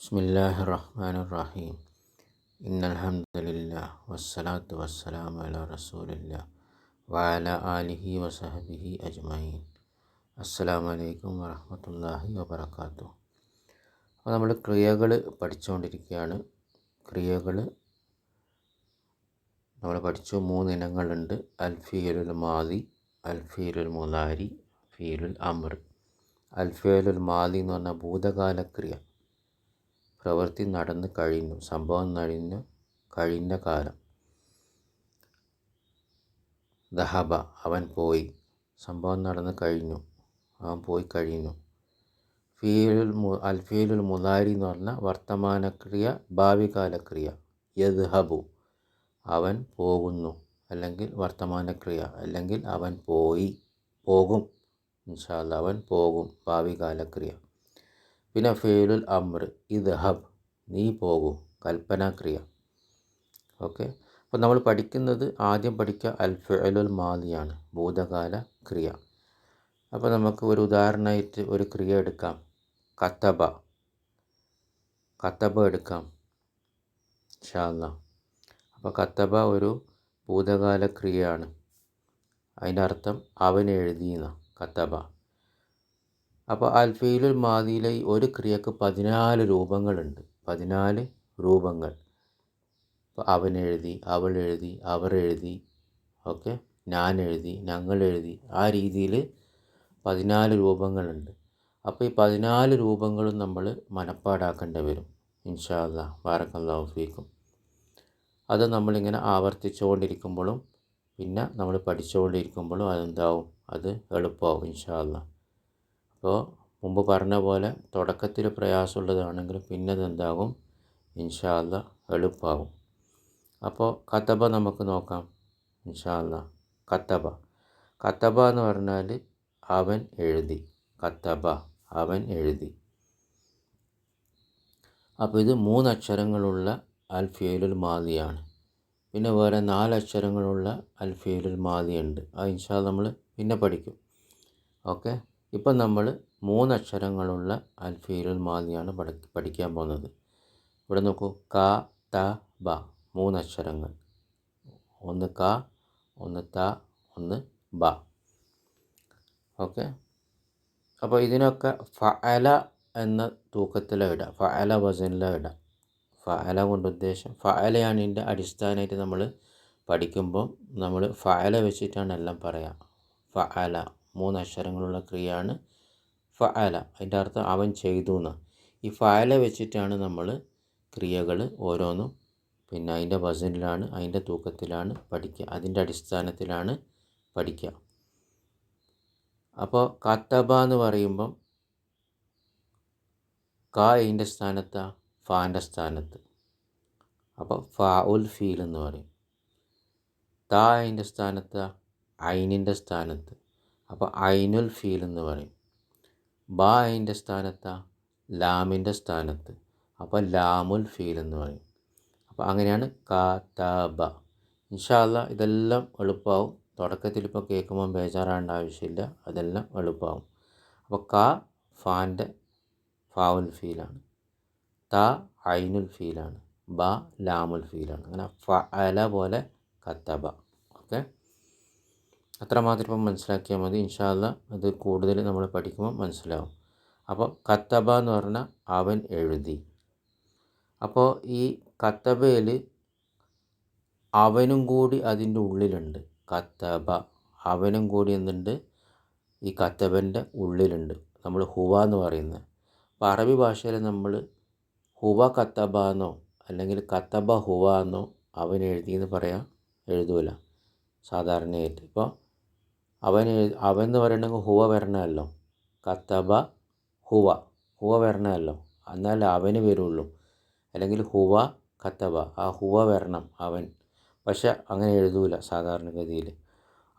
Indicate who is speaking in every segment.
Speaker 1: بسم الله الرحمن الرحيم إن الحمد لله والصلاة والسلام على رسول الله وعلى آله وصحبه أجمعين അസ്സലാമു അലൈക്കും വറഹമത്തല്ലാഹി വബർക്കാത്തു അപ്പോൾ നമ്മൾ ക്രിയകൾ പഠിച്ചുകൊണ്ടിരിക്കുകയാണ് ക്രിയകൾ നമ്മൾ പഠിച്ചു മൂന്ന് ഇനങ്ങളുണ്ട് അൽഫീലുൽ മാതി അൽഫീലുൽ മുലാരി ഫീലുൽ അമർ അൽഫീലുൽ മാതി എന്ന് പറഞ്ഞാൽ ഭൂതകാല ക്രിയ പ്രവൃത്തി നടന്ന് കഴിഞ്ഞു. സംഭവം നടന്ന് കഴിഞ്ഞ കാലം. ദഹബ അവൻ പോയി. സംഭവം നടന്ന് കഴിഞ്ഞു. അവൻ പോയി കഴിഞ്ഞു. ഫീലുൽ അൽഫീലുൽ മുതാരി എന്ന് പറഞ്ഞ വർത്തമാനക്രിയ ഭാവികാലക്രിയ യദ്ഹബു അവൻ പോകുന്നു. അല്ലെങ്കിൽ വർത്തമാനക്രിയ. അല്ലെങ്കിൽ അവൻ പോയി പോകും. ഇൻഷാല്ല അവൻ പോകും. ഭാവികാലക്രിയ പിന്നെ ഫേലുൽ അമ്ര ഇദ്ഹബ് നീ പോകൂ കൽപ്പനാക്രിയ ഓക്കെ? അപ്പോൾ നമ്മൾ പഠിക്കുന്നത് ആദ്യം പഠിക്കുക അൽ ഫെലുൽ മാലിയാണ് ഭൂതകാല ക്രിയ. അപ്പോൾ നമുക്ക് ഒരു ഉദാഹരണമായിട്ട് ഒരു ക്രിയ എടുക്കാം. കത്തബ. കത്തബ എടുക്കാം. ഷാല്ല അപ്പോൾ കത്തബ ഒരു ഭൂതകാല ക്രിയയാണ്. അതിന്റെ അർത്ഥം അവൻ എഴുതിയെന്ന കത്തബ. അപ്പോൾ അൽഫയിലുൽ മാതിയിലെ ഒരു ക്രിയക്ക് പതിനാല് രൂപങ്ങളുണ്ട്. പതിനാല് രൂപങ്ങൾ. അവൻ എഴുതി അവൾ എഴുതി അവർ എഴുതി ഓക്കെ? ഞാൻ എഴുതി ഞങ്ങൾ എഴുതി. ആ രീതിയിൽ പതിനാല് രൂപങ്ങളുണ്ട്. അപ്പോൾ ഈ പതിനാല് രൂപങ്ങളും നമ്മൾ മനപ്പാടാക്കേണ്ടി വരും. ഇൻഷാല്ല വാറക്കല്ലാഹു ഫീക്കും. അത് നമ്മളിങ്ങനെ ആവർത്തിച്ചുകൊണ്ടിരിക്കുമ്പോഴും പിന്നെ നമ്മൾ പഠിച്ചുകൊണ്ടിരിക്കുമ്പോഴും അതെന്താവും? അത് എളുപ്പമാവും ഇൻഷാല്ല അപ്പോൾ മുമ്പ് പറഞ്ഞ പോലെ തുടക്കത്തിൽ പ്രയാസമുള്ളതാണെങ്കിലും പിന്നതെന്താകും ഇൻഷാല്ല എളുപ്പമാകും അപ്പോൾ കത്തബ നമുക്ക് നോക്കാം. ഇൻഷാല്ല കത്തബ. കത്തബ എന്ന് പറഞ്ഞാൽ അവൻ എഴുതി. കത്തബ അവൻ എഴുതി. അപ്പോൾ ഇത് മൂന്നക്ഷരങ്ങളുള്ള അൽഫിയലുൽ മാദിയാണ്. പിന്നെ വേറെ നാലക്ഷരങ്ങളുള്ള അൽഫിയലുൽ മാദിയുണ്ട്. ആ ഇൻഷാ നമ്മൾ പിന്നെ പഠിക്കും. ഓക്കെ? ഇപ്പം നമ്മൾ മൂന്നക്ഷരങ്ങളുള്ള അൽഫിയലുൽ മാദിയാണ് പഠി പഠിക്കാൻ പോകുന്നത്. ഇവിടെ നോക്കൂ ക ത ബ മൂന്നക്ഷരങ്ങൾ. ഒന്ന് ക ഒന്ന് ത ഒന്ന് ബ. ഓക്കെ? അപ്പോൾ ഇതിനൊക്കെ ഫഅല എന്ന തൂക്കത്തിലാണ് ഇടുക. ഫഅല വസനിലാണ് ഇടുക. ഫഅല കൊണ്ട് ഉദ്ദേശം ഫഅലയാണ് ഇതിന്റെ അടിസ്ഥാനമായിട്ട് നമ്മൾ പഠിക്കുമ്പോൾ നമ്മൾ ഫഅല വെച്ചിട്ടാണ് എല്ലാം പറയുക. ഫഅല. മൂന്ന് അക്ഷരങ്ങളുള്ള ക്രിയയാണ് ഫഅല. അതിന്റെ അർത്ഥം അവൻ ചെയ്തു എന്ന് ഈ ഫഅല വെച്ചിട്ടാണ് നമ്മൾ ക്രിയകൾ ഓരോന്നും പിന്നെ അതിന്റെ വസനിലാണ് അതിന്റെ തൂക്കത്തിലാണ് പഠിക്കുക. അതിന്റെ അടിസ്ഥാനത്തിലാണ് പഠിക്കുക. അപ്പോൾ കത്തബ എന്ന് പറയുമ്പം ക ഇതിന്റെ സ്ഥാനത്താ ഫാന്റെ സ്ഥാനത്ത്. അപ്പോൾ ഫാ ഉൽ ഫീൽ എന്ന് പറയും. ത അതിന്റെ സ്ഥാനത്ത് ഐനിന്റെ സ്ഥാനത്ത്. അപ്പോൾ ഐനുൽ ഫീൽ എന്ന് പറയും. ബാ അതിന്റെ സ്ഥാനത്താ ലാമിന്റെ സ്ഥാനത്ത്. അപ്പോൾ ലാമുൽ ഫീൽ എന്ന് പറയും. അപ്പോൾ അങ്ങനെയാണ് കാതബ ഇൻഷാല്ല ഇതെല്ലാം എളുപ്പമാവും തുടക്കത്തിൽ ഇപ്പോൾ കേൾക്കുമ്പോൾ ബേജാറാവേണ്ട ആവശ്യമില്ല. അതെല്ലാം എളുപ്പമാവും അപ്പോൾ ക ഫാന്റെ ഫാവുൽ ഫീലാണ്. ത ഐനുൽ ഫീലാണ്. ബ ലാമുൽ ഫീലാണ്. അങ്ങനെ ഫ അല പോലെ കത്തബ ഓക്കെ? അത്രമാത്രം ഇപ്പം മനസ്സിലാക്കിയാൽ മതി. ഇൻഷാല്ല അത് കൂടുതൽ നമ്മൾ പഠിക്കുമ്പോൾ മനസ്സിലാവും. അപ്പോൾ കത്തബ എന്ന് പറഞ്ഞാൽ അവൻ എഴുതി. അപ്പോൾ ഈ കത്തബയിൽ അവനും കൂടി അതിന്റെ ഉള്ളിലുണ്ട്. കത്തബ. അവനും കൂടി എന്തുണ്ട്? ഈ കത്തബന്റെ ഉള്ളിലുണ്ട്. നമ്മൾ ഹുവ എന്ന് പറയുന്നത്. അപ്പോൾ അറബി ഭാഷയിൽ നമ്മൾ ഹുവ കത്തബ എന്നോ അല്ലെങ്കിൽ കത്തബ ഹുവ എന്നോ അവൻ എഴുതി എന്ന് പറയാം. എഴുതൂല. സാധാരണയായിട്ട്. ഇപ്പോൾ അവൻ അവൻ എന്ന് പറയണമെങ്കിൽ ഹുവ വരണമല്ലോ കത്തബ ഹുവ ഹുവ വരണമല്ലോ എന്നാൽ അവന് വരുള്ളൂ. അല്ലെങ്കിൽ ഹുവ കത്തബ ആ ഹുവ വരണം അവൻ. പക്ഷെ അങ്ങനെ എഴുതൂല സാധാരണഗതിയിൽ.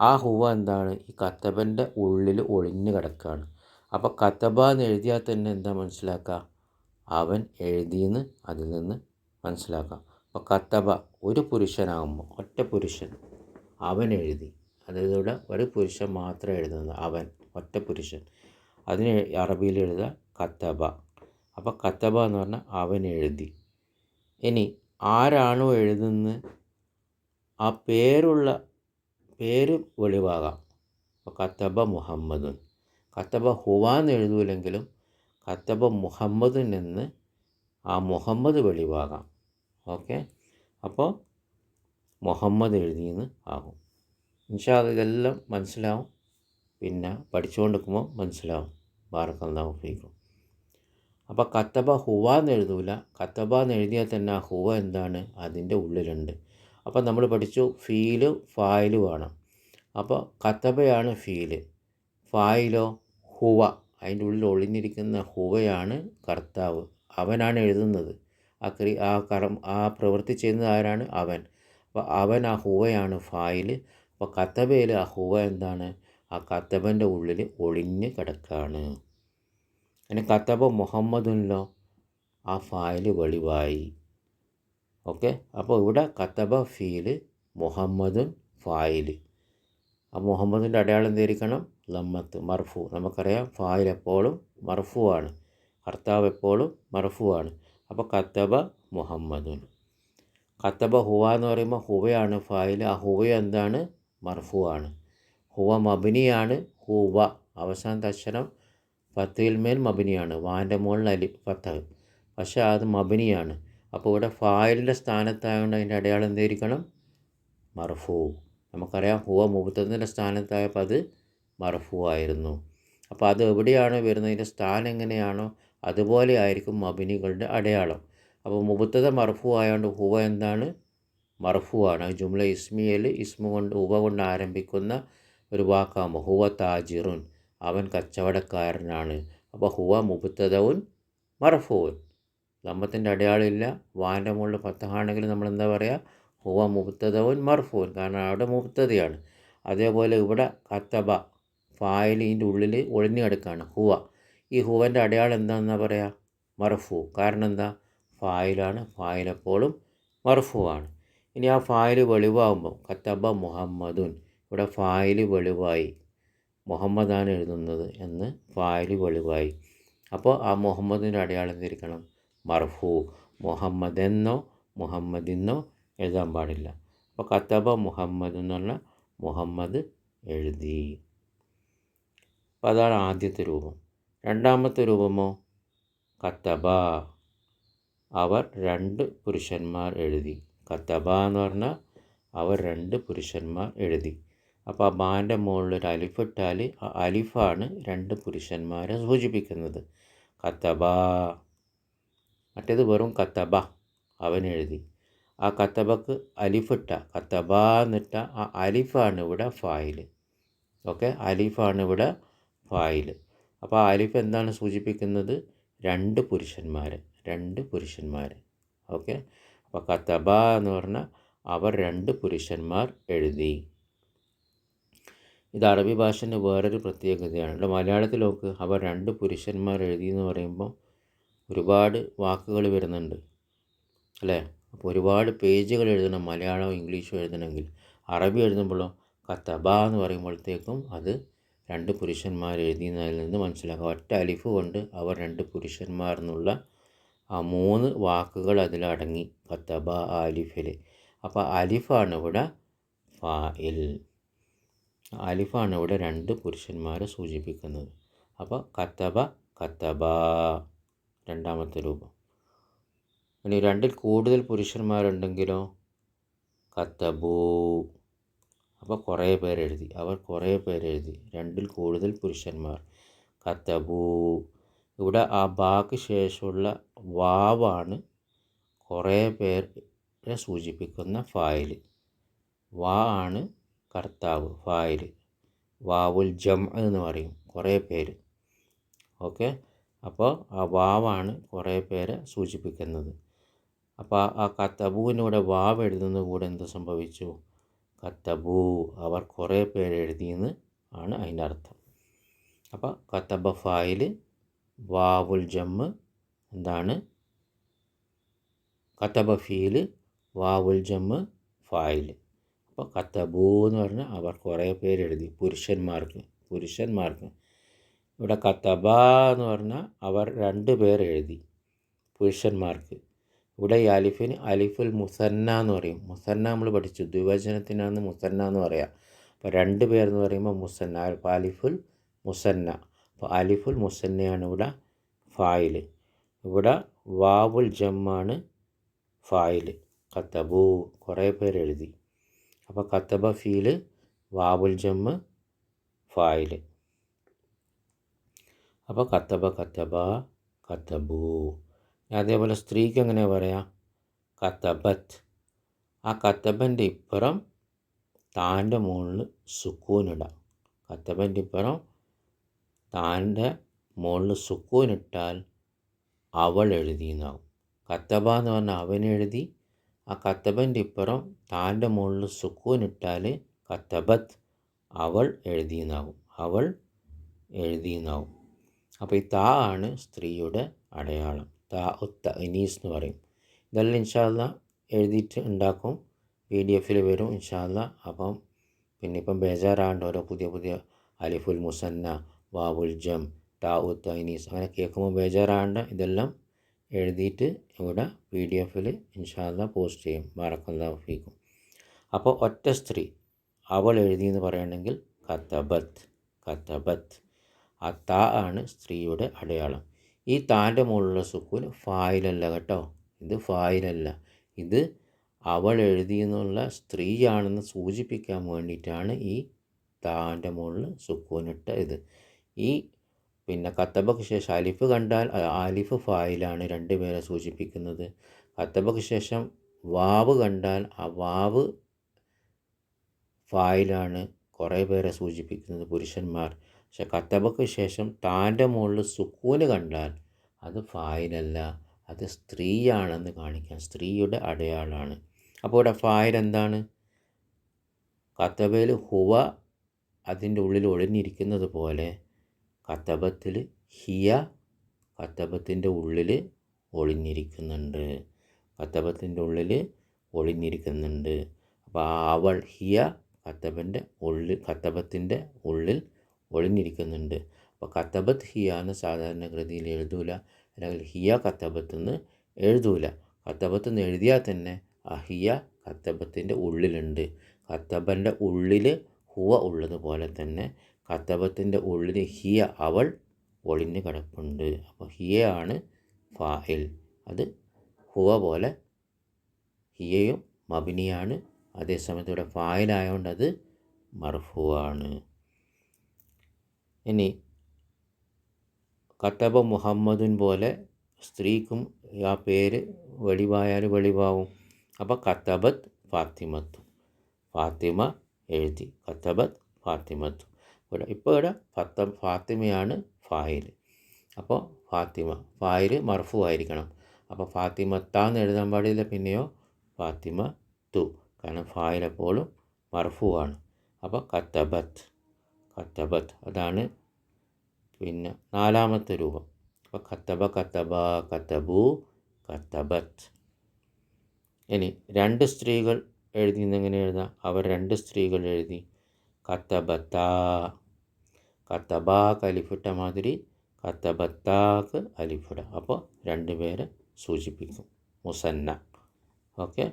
Speaker 1: ആ ഹുവ എന്താണ്? ഈ കത്തബന്റെ ഉള്ളിൽ ഒളിഞ്ഞു കിടക്കുകയാണ്. അപ്പോൾ കത്തബ എന്ന് എഴുതിയാൽ തന്നെ എന്താ മനസ്സിലാക്കുക? അവൻ എഴുതിയെന്ന് അതിൽ നിന്ന് മനസ്സിലാക്കാം അപ്പോൾ കത്തബ ഒരു പുരുഷനാകുമ്പോൾ ഒറ്റ പുരുഷൻ അവൻ എഴുതി. അതിലൂടെ ഒരു പുരുഷൻ മാത്രം എഴുതുന്നത് അവൻ ഒറ്റ പുരുഷൻ. അതിന് അറബിയിൽ എഴുതുക കത്തബ. അപ്പോൾ കത്തബ എന്ന് പറഞ്ഞാൽ അവൻ എഴുതി. ഇനി ആരാണോ എഴുതുന്നത് ആ പേരുള്ള പേര് വെളിവാകാം. അപ്പോൾ കത്തബ മുഹമ്മദുൻ. കത്തബ ഹുവാന്ന് എഴുതൂലെങ്കിലും കത്തബ മുഹമ്മദുൻ എന്ന് ആ മുഹമ്മദ് വെളിവാകാം. ഓക്കെ? അപ്പോൾ മുഹമ്മദ് എഴുതിയെന്ന് ആകും. ഇൻഷാ ഇതെല്ലാം മനസ്സിലാവും. പിന്നെ പഠിച്ചുകൊണ്ടിരിക്കുമ്പോൾ മനസ്സിലാവും. ബാറക്കല്ലാഹു ഫീക്കും. അപ്പോൾ കത്തബ ഹുവ എന്ന് എഴുതൂല. കത്തബ എന്ന് എഴുതിയാൽ തന്നെ ആ ഹുവ എന്താണ്? അതിന്റെ ഉള്ളിലുണ്ട്. അപ്പോൾ നമ്മൾ പഠിച്ചു ഫീൽ ഫായിൽ ആണ് അപ്പോൾ കത്തബയാണ് ഫീൽ. ഫായിലോ? ഹുവ. അതിന്റെ ഉള്ളിൽ ഒളിഞ്ഞിരിക്കുന്ന ഹുവയാണ് കർത്താവ്. അവനാണ് എഴുതുന്നത്. ആ ക്രി ആ കർമ്മ ആ പ്രവൃത്തി ചെയ്യുന്നത് ആരാണ്? അവൻ. അപ്പോൾ അവൻ ആ ഹുവയാണ് ഫായിൽ. അപ്പോൾ കത്തബയിൽ അഹുവ എന്താണ്? ആ കത്തബന്റെ ഉള്ളിൽ ഒളിഞ്ഞ് കിടക്കാണ്. അങ്ങനെ കത്തബ മുഹമ്മദുല്ലോ ആ ഫായിൽ വെളിവായി. ഓക്കെ? അപ്പോൾ ഇവിടെ കത്തബ ഫീൽ മുഹമ്മദുൻ ഫായിൽ. ആ മുഹമ്മദിന്റെ അടയാളം എന്തായിരിക്കണം ലമ്മത്ത് മർഫു. നമുക്കറിയാം ഫായിൽ എപ്പോഴും മർഫു ആണ് കർത്താവ് എപ്പോഴും മർഫു ആണ് അപ്പോൾ കത്തബ മുഹമ്മദുൻ. കത്തബ ഹുവ എന്ന് പറയുമ്പോൾ ഹുവയാണ് ഫായിൽ ആ ഹുവ എന്താണ്? മർഫു ആണ് ഹുവ മബിനിയാണ്. ഹുവ അവസാനത്തെ അക്ഷരം ഫത്തയിൽ മേൽ മബിനിയാണ്. വാന്റെ മുകളിൽ അലി ഫത്തഹ്. പക്ഷേ അത് മബിനിയാണ്. അപ്പോൾ ഇവിടെ ഫായലിന്റെ സ്ഥാനത്തായതുകൊണ്ട് അതിന്റെ അടയാളം എന്തായിരിക്കണം? മർഫു. നമുക്കറിയാം ഹുവ മുബത്തതിന്റെ സ്ഥാനത്തായപ്പോൾ അത് മർഫു ആയിരുന്നു. അപ്പോൾ അത് എവിടെയാണ് വരുന്നതിന്റെ സ്ഥാനം എങ്ങനെയാണോ അതുപോലെ ആയിരിക്കും മബിനികളുടെ അടയാളം. അപ്പോൾ മുബത്തത മർഫു ആയതുകൊണ്ട് ഹുവ എന്താണ്? മർഫു ആണ് ജുംല ഇസ്മിയൽ ഇസ്മു കൊണ്ട് ഉപ കൊണ്ട് ആരംഭിക്കുന്ന ഒരു വാക്കാണ് ഹുവ താജിറുൻ. അവൻ കച്ചവടക്കാരനാണ്. അപ്പോൾ ഹുവ മുബുത്തതവും മറഫുവൻ ലമ്മത്തിന്റെ അടയാളമില്ല വാന്റെ മുകളിൽ പത്തഹാണെങ്കിൽ നമ്മൾ എന്താ പറയുക ഹുവ മുബുത്തതവും മർഫുവൻ കാരണം അവിടെ മുബുത്തതയാണ് അതേപോലെ ഇവിടെ കത്തബ ഫായലിന്റെ ഉള്ളിൽ ഒളിഞ്ഞു കിടക്കുകയാണ് ഹുവ. ഈ ഹുവന്റെ അടയാളം എന്താണെന്നാ പറയുക മർഫു കാരണം എന്താ? ഫായിലാണ്. ഫായിലെപ്പോഴും മർഫുവാണ് ഇനി ആ ഫായിൽ വെളിവാകുമ്പോൾ കത്തബ മുഹമ്മദുൻ. ഇവിടെ ഫായിൽ വെളിവായി. മുഹമ്മദാണ് എഴുതുന്നത് എന്ന് ഫായിൽ വെളിവായി. അപ്പോൾ ആ മുഹമ്മദിന്റെ അടയാളം തിരിക്കണം മർഫു. മുഹമ്മദ് എന്നോ മുഹമ്മദിന്നോ എഴുതാൻ പാടില്ല. അപ്പോൾ കത്തബ മുഹമ്മദ് എന്ന് പറഞ്ഞാൽ മുഹമ്മദ് എഴുതി. അപ്പോൾ അതാണ് ആദ്യത്തെ രൂപം. രണ്ടാമത്തെ രൂപമോ? കത്തബ. അവർ രണ്ട് പുരുഷന്മാർ എഴുതി. കത്തബ എന്ന് പറഞ്ഞാൽ അവർ രണ്ട് പുരുഷന്മാർ എഴുതി. അപ്പോൾ ആ ബാന്റെ മുകളിൽ ഒരു അലിഫിട്ടാൽ ആ അലിഫാണ് രണ്ട് പുരുഷന്മാരെ സൂചിപ്പിക്കുന്നത്. കത്തബ മറ്റേത് വെറും കത്തബ അവൻ എഴുതി. ആ കത്തബക്ക് അലിഫിട്ട കത്തബ എന്നിട്ട ആ അലിഫാണ് ഇവിടെ ഫായിൽ ഓക്കെ? അലിഫാണ് ഇവിടെ ഫായിൽ അപ്പോൾ ആ അലിഫ് എന്താണ് സൂചിപ്പിക്കുന്നത്? രണ്ട് പുരുഷന്മാർ രണ്ട് പുരുഷന്മാർ ഓക്കെ? അപ്പോൾ കത്തബ എന്ന് പറഞ്ഞാൽ അവർ രണ്ട് പുരുഷന്മാർ എഴുതി. ഇത് അറബി ഭാഷന്റെ വേറൊരു പ്രത്യേകതയാണ്. ഇവിടെ മലയാളത്തിൽ നോക്ക് അവർ രണ്ട് പുരുഷന്മാർ എഴുതി എന്ന് പറയുമ്പോൾ ഒരുപാട് വാക്കുകൾ വരുന്നുണ്ട് അല്ലേ? അപ്പോൾ ഒരുപാട് പേജുകൾ എഴുതണം മലയാളവും ഇംഗ്ലീഷും എഴുതണമെങ്കിൽ. അറബി എഴുതുമ്പോഴോ കത്തബ എന്ന് പറയുമ്പോഴത്തേക്കും അത് രണ്ട് പുരുഷന്മാർ എഴുതിയെന്നതിൽ നിന്ന് മനസ്സിലാക്കുക ഒറ്റ അലിഫ് കൊണ്ട് അവർ രണ്ട് പുരുഷന്മാർ എന്നുള്ള ആ മൂന്ന് വാക്കുകൾ അതിലടങ്ങി. കത്തബ അലിഫിൽ അപ്പോൾ അലിഫാണ് ഇവിടെ ഫായിൽ അലിഫാണ് ഇവിടെ രണ്ട് പുരുഷന്മാരെ സൂചിപ്പിക്കുന്നത്. അപ്പോൾ കത്തബ കത്തബ. രണ്ടാമത്തെ രൂപം. ഇനി രണ്ടിൽ കൂടുതൽ പുരുഷന്മാരുണ്ടെങ്കിലോ? കത്തബൂ. അപ്പോൾ കുറേ പേരെഴുതി. അവർ കുറേ പേരെഴുതി. രണ്ടിൽ കൂടുതൽ പുരുഷന്മാർ. കത്തബൂ. ഇവിടെ ആ ബാക്ക് ശേഷമുള്ള വാവാണ് കുറേ പേരെ സൂചിപ്പിക്കുന്ന ഫായിൽ വാ ആണ് കർത്താവ് ഫായിൽ വാവുൽ ജം എന്ന് പറയും കുറേ പേര്. ഓക്കെ? അപ്പോൾ ആ വാവാണ് കുറേ പേരെ സൂചിപ്പിക്കുന്നത്. അപ്പോൾ ആ കത്തബുവിനൂടെ വാവ് എഴുതുന്ന കൂടെ എന്ത് സംഭവിച്ചു? കത്തബൂ അവർ കുറേ പേര് എഴുതിയെന്ന് ആണ് അതിന്റെ അർത്ഥം. അപ്പോൾ കത്തബ ഫായിൽ വാവുൽ ജമ്മ് എന്താണ്? കത്തബ ഫീൽ വാവുൽ ജമ്മ് ഫായിൽ. അപ്പോൾ കത്തബൂ എന്ന് പറഞ്ഞാൽ അവർ കുറേ പേര് എഴുതി. പുരുഷന്മാർക്ക് പുരുഷന്മാർക്ക്. ഇവിടെ കത്തബ എന്ന് പറഞ്ഞാൽ അവർ രണ്ട് പേർ എഴുതി. പുരുഷന്മാർക്ക്. ഇവിടെ ഈ അലിഫിന് അലിഫുൽ മുസന്ന എന്ന് പറയും. മുസന്ന നമ്മൾ പഠിച്ചു. ദ്വിവചനത്തിനാണ് മുസന്ന എന്ന് പറയാം. അപ്പോൾ രണ്ട് പേരെന്ന് പറയുമ്പോൾ മുസന്ന. അപ്പോൾ അലിഫുൽ മുസന്ന. അപ്പോൾ അലിഫുൽ മുസന്നയാണ് ഇവിടെ ഫായിൽ. ഇവിടെ വാവുൽ ജമ്മാണ് ഫായിൽ കത്തബു കുറേ പേര് എഴുതി. അപ്പോൾ കത്തബ ഫീൽ വാവുൽ ജമ്മ് ഫായിൽ അപ്പോൾ കത്തബ കത്തബ കത്തബു. അതേപോലെ സ്ത്രീക്ക് എങ്ങനെ പറയാം? കത്തബത്ത്. ആ കത്തബന്റെ ഇപ്പുറം താന്റെ മുകളിൽ സുക്കൂനിടാം കത്തബന്റെ ഇപ്പുറം താന്റെ മുകളിൽ സുക്കൂനിട്ടാൽ അവൾ എഴുതിയെന്നാവും കത്തബ എന്ന് പറഞ്ഞാൽ അവൻ എഴുതി. ആ കത്തബന്റെ ഇപ്പുറം താന്റെ മുകളിൽ സുക്കൂനിട്ടാൽ കത്തബത്ത് അവൾ എഴുതിയെന്നാവും അവൾ എഴുതിയെന്നാവും അപ്പോൾ ഈ താ ആണ് സ്ത്രീയുടെ അടയാളം. താ ഉത്ത ഇനീസ് എന്ന് പറയും. ഇതെല്ലാം ഇൻഷാല്ല എഴുതിയിട്ട് ഉണ്ടാക്കും. പി ഡി എഫിൽ വരും ഇൻഷാല്ല അപ്പം പിന്നെ ഇപ്പം ബേജാറാണ്ട് ഓരോ പുതിയ പുതിയ അലിഫുൽ മുസന്ന വാവുൽ ജം താ ഐനീസ് അങ്ങനെ കേൾക്കുമ്പോൾ ബേജാറാണ്ട് ഇതെല്ലാം എഴുതിയിട്ട് ഇവിടെ പി ഡി എഫിൽ ഇൻഷാല്ല പോസ്റ്റ് ചെയ്യും. ബാറക്കല്ലാ ഫീക്കും. അപ്പോൾ ഒറ്റ സ്ത്രീ അവൾ എഴുതിയെന്ന് പറയണമെങ്കിൽ കത്തബത്ത് കത്തബത്ത് ആ താ ആണ് സ്ത്രീയുടെ അടയാളം. ഈ താന്റെ മുകളിലുള്ള സുക്കൂൻ ഫായിലല്ല കേട്ടോ. ഇത് ഫായിലല്ല. ഇത് അവൾ എഴുതിയെന്നുള്ള സ്ത്രീയാണെന്ന് സൂചിപ്പിക്കാൻ വേണ്ടിയിട്ടാണ് ഈ താന്റെ മുകളിൽ സുക്കൂനിട്ട ഇത് ഈ പിന്നെ കത്തബക്ക് ശേഷം അലിഫ് കണ്ടാൽ അലിഫ് ഫായിലാണ് രണ്ട് പേരെ സൂചിപ്പിക്കുന്നത്. കത്തബക്ക് ശേഷം വാവ് കണ്ടാൽ ആ വാവ് ഫായിലാണ് കുറേ പേരെ സൂചിപ്പിക്കുന്നത് പുരുഷന്മാർ. പക്ഷെ കത്തബക്ക് ശേഷം താന്റെ മുകളിൽ സുക്കൂന് കണ്ടാൽ അത് ഫായിലല്ല അത് സ്ത്രീയാണെന്ന് കാണിക്കാൻ സ്ത്രീയുടെ അടയാളമാണ് അപ്പോൾ ഇവിടെ ഫായിൽ എന്താണ്? കത്തബയിൽ ഹുവ അതിന്റെ ഉള്ളിൽ ഒളിഞ്ഞിരിക്കുന്നത് പോലെ കത്തബത്തിൽ ഹിയ കത്തബത്തിന്റെ ഉള്ളിൽ ഒളിഞ്ഞിരിക്കുന്നുണ്ട്. കത്തബത്തിന്റെ ഉള്ളിൽ ഒളിഞ്ഞിരിക്കുന്നുണ്ട്. അപ്പോൾ അവൾ ഹിയ കത്തബന്റെ ഉള്ളിൽ കത്തബത്തിന്റെ ഉള്ളിൽ ഒളിഞ്ഞിരിക്കുന്നുണ്ട്. അപ്പോൾ കത്തബത്ത് ഹിയ എന്ന് സാധാരണ സാധാരണഗതിയിൽ എഴുതൂല. അല്ലെങ്കിൽ ഹിയ കത്തബത്ത് എന്ന് എഴുതൂല. കത്തബത്ത് എന്ന് എഴുതിയാൽ തന്നെ ആ ഹിയ കത്തബത്തിന്റെ ഉള്ളിലുണ്ട്. കത്തബന്റെ ഉള്ളിൽ ഹുവ ഉള്ളതുപോലെ തന്നെ കത്തബത്തിന്റെ ഉള്ളിൽ ഹിയ അവൾ ഒളിഞ്ഞു കിടപ്പുണ്ട്. അപ്പോൾ ഹിയ ആണ് ഫായിൽ. അത് ഹുവ പോലെ ഹിയയും മബിനിയാണ്. അതേസമയത്ത് ഇവിടെ ഫായിലായതുകൊണ്ട് അത് മർഫുവാണ്. ഇനി കത്തബ മുഹമ്മദുൻ പോലെ സ്ത്രീക്കും ആ പേര് വെളിവായാൽ വെളിവാവും. അപ്പോൾ കത്തബത്ത് ഫാത്തിമത്തു. ഫാത്തിമ എഴുതി. കത്തബത്ത് ഫാത്തിമത്തു. ഇവിടെ ഇപ്പോൾ ഇവിടെ ഫത്ത ഫാത്തിമയാണ് ഫായിൽ. അപ്പോൾ ഫാത്തിമ ഫായിൽ മർഫു ആയിരിക്കണം. അപ്പോൾ ഫാത്തിമ താന്ന് എഴുതാൻ പാടില്ല പിന്നെയോ? ഫാത്തിമ തു. കാരണം ഫായിൽ എപ്പോഴും മർഫു ആണ്. അപ്പോൾ കത്തബത്ത് കത്തബത്ത് അതാണ് പിന്നെ നാലാമത്തെ രൂപം. അപ്പോൾ കത്തബ കത്തബ കത്തബു കത്തബത്ത്. ഇനി രണ്ട് സ്ത്രീകൾ എഴുതി എന്നെങ്ങനെ എഴുതാം? അവർ രണ്ട് സ്ത്രീകൾ എഴുതി. കത്തബത്ത കത്തബാക്ക് അലിഫിട്ട മാതിരി കത്തബത്താക്ക് അലിഫിട അപ്പോൾ രണ്ട് പേരെ സൂചിപ്പിക്കും മുസന്ന ഓക്കെ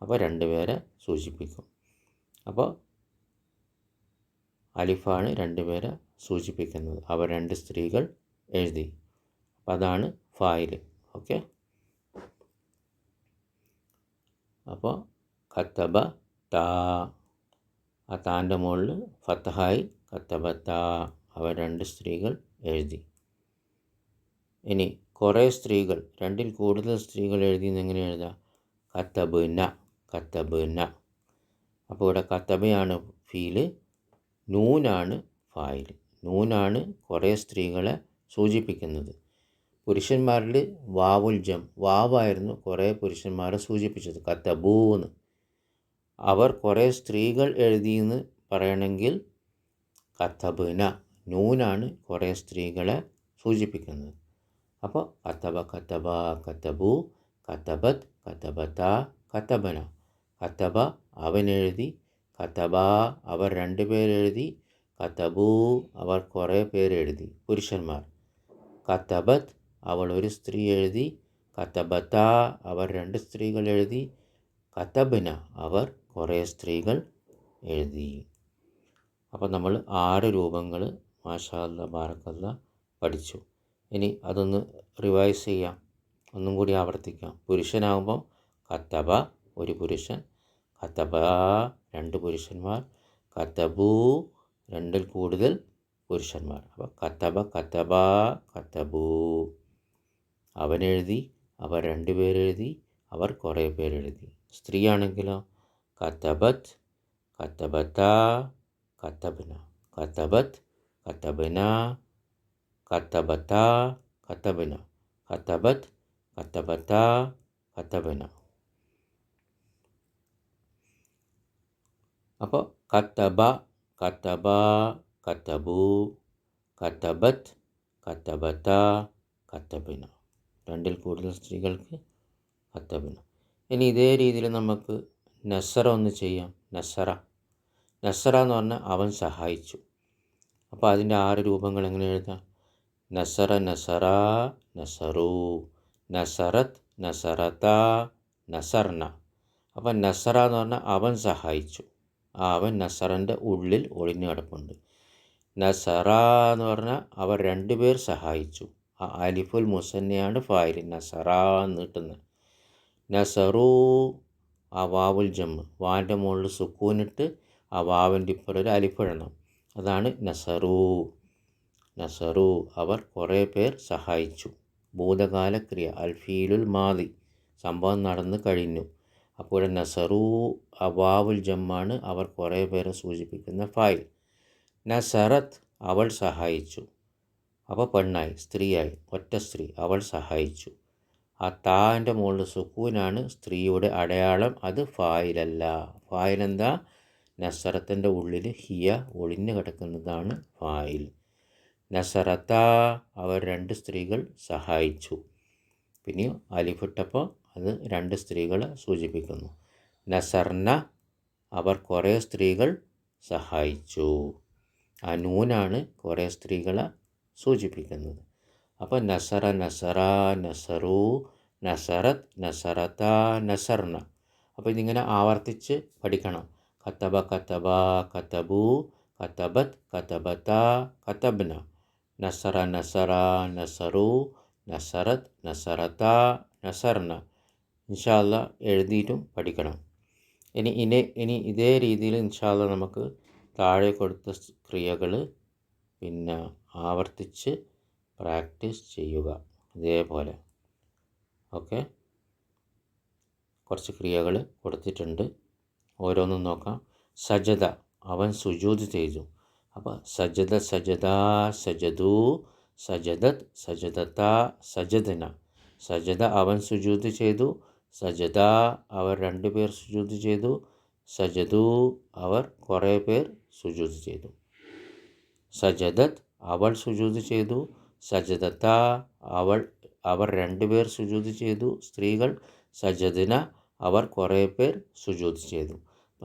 Speaker 1: അപ്പോൾ രണ്ട് പേരെ സൂചിപ്പിക്കും അപ്പോൾ അലിഫാണ് രണ്ട് പേരെ സൂചിപ്പിക്കുന്നത് അവർ രണ്ട് സ്ത്രീകൾ എഴുതി അപ്പം അതാണ് ഫായിൽ ഓക്കെ അപ്പോൾ കത്തബ താ ആ താന്റെ മുകളിൽ ഫത്തഹായി കത്തബത്ത അവ രണ്ട് സ്ത്രീകൾ എഴുതി. ഇനി കുറേ സ്ത്രീകൾ രണ്ടിൽ കൂടുതൽ സ്ത്രീകൾ എഴുതിയെന്ന് എങ്ങനെ എഴുതാം? കത്തബുന കത്തബുന അപ്പോൾ ഇവിടെ കത്തബയാണ് ഫീൽ നൂനാണ് ഫായിൽ നൂനാണ് കുറേ സ്ത്രീകളെ സൂചിപ്പിക്കുന്നത്. പുരുഷന്മാരിൽ വാവുൽ ജം വാവായിരുന്നു കുറേ പുരുഷന്മാരെ സൂചിപ്പിച്ചത് കത്തബൂന്ന്. അവർ കുറേ സ്ത്രീകൾ എഴുതിയെന്ന് പറയണമെങ്കിൽ കത്തബ്ന നൂനാണ് കുറേ സ്ത്രീകളെ സൂചിപ്പിക്കുന്നത്. അപ്പോൾ കത്തബ കത്തബ കത്തബു കത്തബത് കത്തബത്ത കത്തബന കത്തബ അവൻ എഴുതി കത്തബ അവർ രണ്ട് പേരെഴുതി കത്തബു അവർ കുറേ പേരെഴുതി പുരുഷന്മാർ. കത്തബത്ത് അവൾ ഒരു സ്ത്രീ എഴുതി കത്തബത്ത അവർ രണ്ട് സ്ത്രീകൾ എഴുതി കത്തബിന അവർ കുറേ സ്ത്രീകൾ എഴുതി. അപ്പം നമ്മൾ ആറ് രൂപങ്ങൾ മാഷാല്ല ബാറക്കല്ല പഠിച്ചു. ഇനി അതൊന്ന് റിവൈസ് ചെയ്യാം. ഒന്നും കൂടി ആവർത്തിക്കാം. പുരുഷനാകുമ്പം കത്തബ ഒരു പുരുഷൻ കത്തബ രണ്ട് പുരുഷന്മാർ കത്തബു രണ്ടിൽ കൂടുതൽ പുരുഷന്മാർ. അപ്പോൾ കത്തബ കത്തബ കത്തബു. അവനെഴുതി അവർ രണ്ടുപേരെഴുതി അവർ കുറേ പേരെഴുതി. സ്ത്രീയാണെങ്കിലോ കത്തബത്ത് കത്തബത്ത കത്തബന കത്തബത്ത് കത്തബന കത്തബത്ത കത്തബന കത്തബത്ത് കത്തബത്ത കത്തബന അപ്പോൾ കത്തബ കത്തബ കത്തബു കത്തബത്ത് കത്തബത്ത കത്തബിന രണ്ടിൽ കൂടുതൽ സ്ത്രീകൾക്ക് കത്തബിന. ഇനി ഇതേ രീതിയിൽ നമുക്ക് നസറ ഒന്ന് ചെയ്യാം. നസറ നസറ എന്ന് പറഞ്ഞാൽ അവൻ സഹായിച്ചു. അപ്പോൾ അതിന്റെ ആറ് രൂപങ്ങൾ എങ്ങനെ എഴുതാം? നസറ നസറ നസറു നസറത്ത് നസറത്ത നസർണ അപ്പം നസറ എന്ന് പറഞ്ഞാൽ അവൻ സഹായിച്ചു. ആ അവൻ നസറിന്റെ ഉള്ളിൽ ഒളിഞ്ഞു കിടപ്പുണ്ട്. നസറ എന്ന് പറഞ്ഞാൽ അവർ രണ്ടുപേർ സഹായിച്ചു. ആ അലിഫുൽ മുസന്നയാണ് ഫായിൽ നസറ എന്ന് കിട്ടുന്നത്. നസറു ആ വാവുൽ ജമ്മ്. വാവിന്റെ മുകളിൽ സുക്കൂനിട്ട് ആ വാവിന്റെ ഇപ്പുറം ഒരു അലിഫിടണം അതാണ് നസറു. നസറു. അവർ കുറേ പേർ സഹായിച്ചു. ഭൂതകാല ക്രിയ അൽഫീലുൽ മാതി സംഭവം നടന്നു കഴിഞ്ഞു. അപ്പോൾ നസറു അവാവുൽ ജമ്മാണ് അവർ കുറേ പേരെ സൂചിപ്പിക്കുന്ന ഫായിൽ. നസറത്ത് അവൾ സഹായിച്ചു. അപ്പോൾ പെണ്ണായി സ്ത്രീയായി. ഒറ്റ സ്ത്രീ. അവൾ സഹായിച്ചു. ആ താന്റെ മുകളിൽ സുക്കൂനാണ് സ്ത്രീയുടെ അടയാളം. അത് ഫായിലല്ല. ഫായിലെന്താ നസറത്തിന്റെ ഉള്ളിൽ ഹിയ ഒളിഞ്ഞു കിടക്കുന്നതാണ് ഫായിൽ. നസറത്ത അവർ രണ്ട് സ്ത്രീകൾ സഹായിച്ചു. പിന്നെ അലിഫിട്ടപ്പോൾ അത് രണ്ട് സ്ത്രീകളെ സൂചിപ്പിക്കുന്നു. നസർന അവർ കുറേ സ്ത്രീകൾ സഹായിച്ചു. അനൂനാണ് നൂനാണ് കുറേ സ്ത്രീകളെ സൂചിപ്പിക്കുന്നത്. അപ്പോൾ നസറ നസറ നസറു നസറത്ത് നസറത്ത നസർന അപ്പോൾ ഇതിങ്ങനെ ആവർത്തിച്ച് പഠിക്കണം കത്തബ കത്തബ കത്തബു കത്തബത്ത് കത്തബത്ത കത്തബ്ന നസറ നസറ നസറു നസറത്ത് നസറത്ത നസർന ഇൻഷാല്ല എഴുതിയിട്ടും പഠിക്കണം. ഇനി ഇനി ഇനി ഇതേ രീതിയിൽ ഇൻഷാല്ല നമുക്ക് താഴെ കൊടുത്ത ക്രിയകൾ പിന്നെ ആവർത്തിച്ച് പ്രാക്ടീസ് ചെയ്യുക. ഇതേപോലെ. ഓക്കെ? കുറച്ച് ക്രിയകൾ കൊടുത്തിട്ടുണ്ട്. ഓരോന്നും നോക്കാം. സജത അവൻ സുജൂത് ചെയ്തു. അപ്പോൾ സജദ സജത സജതു സജദത് സജദത്ത സജദന. സജദ അവൻ സുജൂത് ചെയ്തു. സജത അവർ രണ്ട് പേർ സുജൂത് ചെയ്തു. സജതു അവർ കുറേ പേർ സുജൂത് ചെയ്തു. സജദത് അവൾ സുജൂത് ചെയ്തു. സജദത്ത അവൾ അവർ രണ്ടുപേർ സുജൂത് ചെയ്തു. സ്ത്രീകൾ സജദിന അവർ കുറേ പേർ സുജൂത് ചെയ്തു.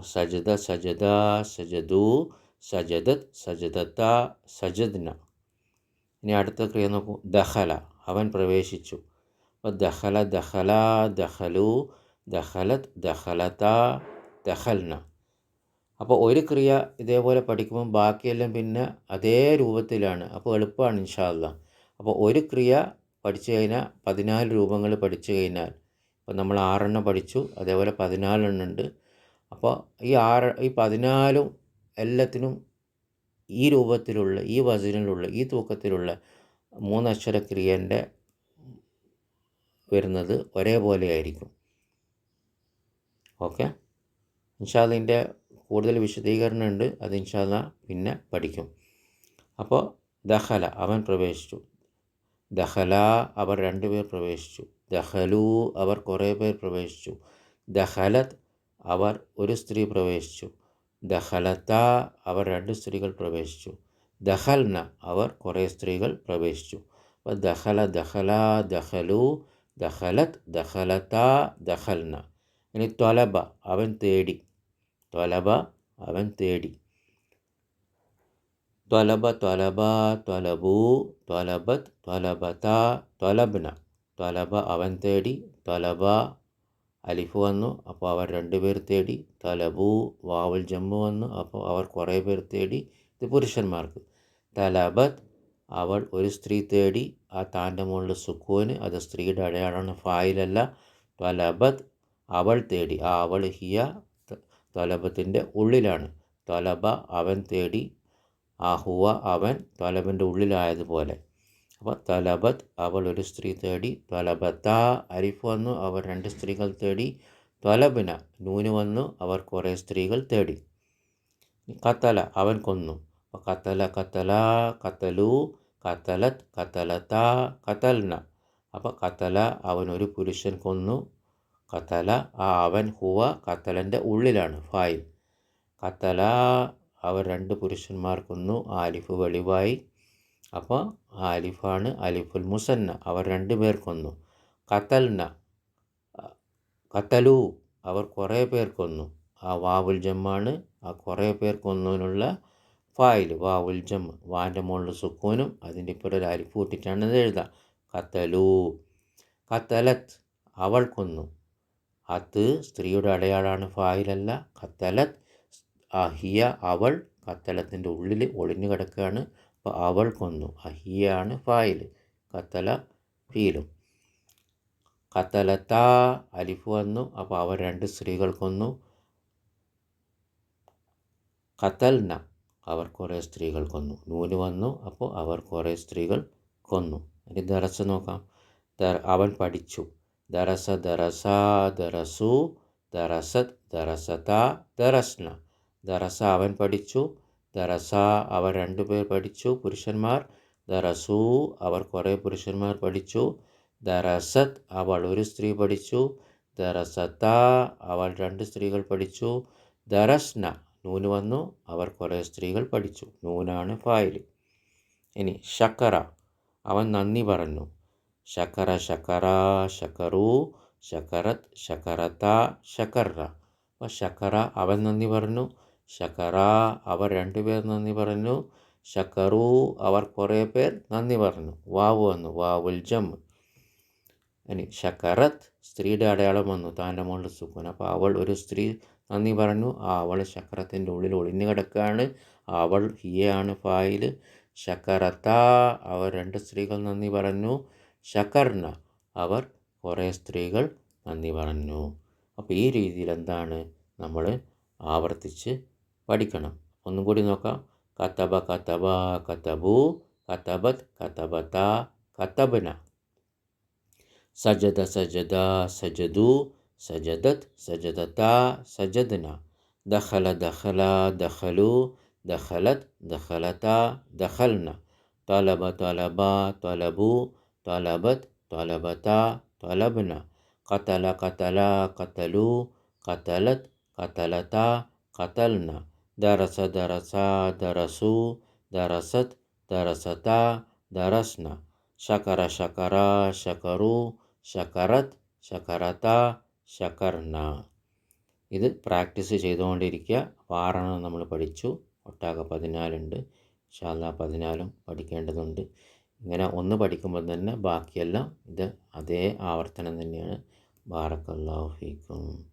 Speaker 1: സജദ സജദ സജദു സജദത് സജദത്ത സജദ്ന. ഇനി അടുത്ത ക്രിയ നോക്കൂ. ദഹല അവൻ പ്രവേശിച്ചു. അപ്പോൾ ദഹല ദഹല ദഹലു ദഹലത് ദഹലത ദഹൽന. അപ്പോൾ ഒരു ക്രിയ ഇതേപോലെ പഠിക്കുമ്പോൾ ബാക്കിയെല്ലാം പിന്നെ അതേ രൂപത്തിലാണ്. അപ്പോൾ എളുപ്പമാണ് ഇൻഷാല്ല അപ്പോൾ ഒരു ക്രിയ പഠിച്ചു കഴിഞ്ഞാൽ പതിനാല് രൂപങ്ങൾ പഠിച്ചു കഴിഞ്ഞാൽ ഇപ്പോൾ നമ്മൾ ആറെണ്ണം പഠിച്ചു അതേപോലെ പതിനാലെണ്ണം ഉണ്ട്. അപ്പോൾ ഈ ആറ് ഈ പതിനാലും എല്ലാത്തിനും ഈ രൂപത്തിലുള്ള ഈ വചനിലുള്ള ഈ തൂക്കത്തിലുള്ള മൂന്നക്ഷര ക്രിയന്റെ വരുന്നത് ഒരേപോലെ ആയിരിക്കും. ഓക്കെ? ഇൻഷാദിന്റെ കൂടുതൽ വിശദീകരണം ഉണ്ട് അത് ഇൻഷാല്ല പിന്നെ പഠിക്കും. അപ്പോൾ ദഹല അവൻ പ്രവേശിച്ചു. ദഹല അവർ രണ്ടുപേർ പ്രവേശിച്ചു. ദഹലു അവർ കുറേ പേർ പ്രവേശിച്ചു. ദഹലത് അവർ ഒരു സ്ത്രീ പ്രവേശിച്ചു. ദഹലത്ത അവർ രണ്ട് സ്ത്രീകൾ പ്രവേശിച്ചു. ദഹൽന അവർ കുറേ സ്ത്രീകൾ പ്രവേശിച്ചു. അപ്പോൾ ദഹല ദഹല ദഹലു ദഹലത് ദഹലത്ത ദഹൽന ഇനി ത്വലബ അവൻ തേടി. ത്വലബ അവൻ തേടി. ത്വലബ ത്വലബ ത്വലബു ത്വലബത് ത്വലബത ത്വലബ്ന ത്വലബ അവൻ തേടി ത്വലബ അലിഫ് വന്നു അപ്പോൾ അവർ രണ്ടുപേർ തേടി. തലബു വാവൽ ജമ്മു വന്നു അപ്പോൾ അവർ കുറേ പേർ തേടി. ഇത് പുരുഷന്മാർക്ക്. തലബത്ത് അവൾ ഒരു സ്ത്രീ തേടി ആ താന്റെ മുകളിൽ സുക്കൂന് അത് സ്ത്രീയുടെ അടയാളമാണ് ഫായിലല്ല. തലബത്ത് അവൾ തേടി ആ അവൾ ഹിയ തൊലബത്തിന്റെ ഉള്ളിലാണ്. തലബ അവൻ തേടി ആഹുവ അവൻ തലബന്റെ ഉള്ളിലായതുപോലെ. അപ്പോൾ തലബത്ത് അവൾ ഒരു സ്ത്രീ തേടി തലബത്ത അരിഫ് വന്നു അവർ രണ്ട് സ്ത്രീകൾ തേടി തലബിന നൂന് വന്നു അവർ കുറേ സ്ത്രീകൾ തേടി. കത്തല അവൻ കൊന്നു. അപ്പോൾ കത്തല കത്തല കത്തലു കത്തലത്ത് കത്തലത്ത കത്തൽന. അപ്പോൾ കത്തല അവൻ ഒരു പുരുഷൻ കൊന്നു. കത്തല ആ അവൻ ഹുവ കത്തലന്റെ ഉള്ളിലാണ് ഫായിൽ. കത്തല അവർ രണ്ട് പുരുഷന്മാർ കൊന്നു ആലിഫ് വെളിവായി. അപ്പോൾ ആലിഫാണ് അലിഫുൽ മുസന്ന അവർ രണ്ട് പേർ കൊന്നു. കത്തൽന കത്തലു അവർ കുറേ പേർ കൊന്നു. ആ വാവുൽ ജമ്മാണ് ആ കുറേ പേർ ഫായിൽ വാവുൽ ജം. വാന്റെ മുകളിൽ സുക്കൂനും അതിന്റെ ഇപ്പോൾ ഒരു അരിപ്പ് കൂട്ടിയിട്ടാണ് ഇത് എഴുതുക കത്തലു കത്തലത്ത് അവൾക്കൊന്നു കൊന്നു. അത് സ്ത്രീയുടെ അടയാളമാണ് ഫായിലല്ല. കത്തലത്ത് അഹിയ അവൾ കത്തലത്തിന്റെ ഉള്ളിൽ ഒളിഞ്ഞു കിടക്കുകയാണ്. അപ്പോൾ അവൾ കൊന്നു. അഹിയ ആണ് ഫായിൽ കത്തല ഫീലും. കത്തലത്ത അലിഫ് വന്നു. അപ്പോൾ അവർ രണ്ട് സ്ത്രീകൾ കൊന്നു. കത്തൽന അവർ കുറേ സ്ത്രീകൾ കൊന്നു. നൂൽ വന്നു. അപ്പോൾ അവർ കുറേ സ്ത്രീകൾ കൊന്നു. ഇനി ദറസ് നോക്കാം. അവൻ പഠിച്ചു. ദറസ ദറസ ദറസു ദറസത് ദറസത ദറസ്ന ദറസ അവൻ പഠിച്ചു ദറസ അവർ രണ്ടുപേർ പഠിച്ചു പുരുഷന്മാർ ദറസു അവർ കുറേ പുരുഷന്മാർ പഠിച്ചു ദറസത് അവൾ ഒരു സ്ത്രീ പഠിച്ചു ദറസത്ത അവൾ രണ്ട് സ്ത്രീകൾ പഠിച്ചു ദറസ്ന നൂന് വന്നു അവർ കുറേ സ്ത്രീകൾ പഠിച്ചു നൂനാണ് ഫായിൽ ഇനി ഷക്കറ അവൻ നന്ദി പറഞ്ഞു ഷക്കറ ശകര ശകരു ശകരത് ശകരത ശകര അപ്പോൾ ശകറ അവൻ നന്ദി പറഞ്ഞു. ശകറ അവർ രണ്ടുപേർ നന്ദി പറഞ്ഞു. ശക്കറു അവർ കുറേ പേർ നന്ദി പറഞ്ഞു. വാവ് വന്നു. വാവുൽ ജം. ഇനി ശക്കറത്ത് സ്ത്രീയുടെ അടയാളം വന്നു. താന്റെ മോളുടെ സുഖൻ അപ്പോൾ അവൾ ഒരു സ്ത്രീ നന്ദി പറഞ്ഞു. അവൾ ചക്രത്തിന്റെ ഉള്ളിൽ ഒളിഞ്ഞു കിടക്കുകയാണ്. അവൾ ഹിയയാണ് ഫായിൽ. ശക്കറത്ത അവർ രണ്ട് സ്ത്രീകൾ നന്ദി പറഞ്ഞു. ഷക്കർന അവർ കുറേ സ്ത്രീകൾ നന്ദി പറഞ്ഞു അപ്പോൾ ഈ രീതിയിൽ എന്താണ് നമ്മൾ ആവർത്തിച്ച് പഠിക്കണം ഒന്നും കൂടി നോക്കാം കത്തബ കത്തബ കത്തബു കത്തബത് കത്തബത കത്തബന സജദ സജദ സജദു സജദത് സജദത സജദന ദഹല ദഹല ദഹലു ദഹലത് ദഹലത ദഹൽന തലബ തലബ തലബു طلبت طلبتا طلبنا قتل قتل قتلوا قتلت قتلتا قتلنا درس درس درسوا درست درستا درسنا شكر شكر شكروا شكرت شكرتا ശകർണ ഇത് പ്രാക്ടീസ് ചെയ്തുകൊണ്ടിരിക്കുക ആറെണ്ണം നമ്മൾ പഠിച്ചു ഒട്ടാകെ പതിനാലുണ്ട് ഷാല പതിനാലും പഠിക്കേണ്ടതുണ്ട് ഇങ്ങനെ ഒന്ന് പഠിക്കുമ്പോൾ തന്നെ ബാക്കിയെല്ലാം ഇത് അതേ ആവർത്തനം തന്നെയാണ്. ബാറക്കല്ലാഹു ഫീക്കും.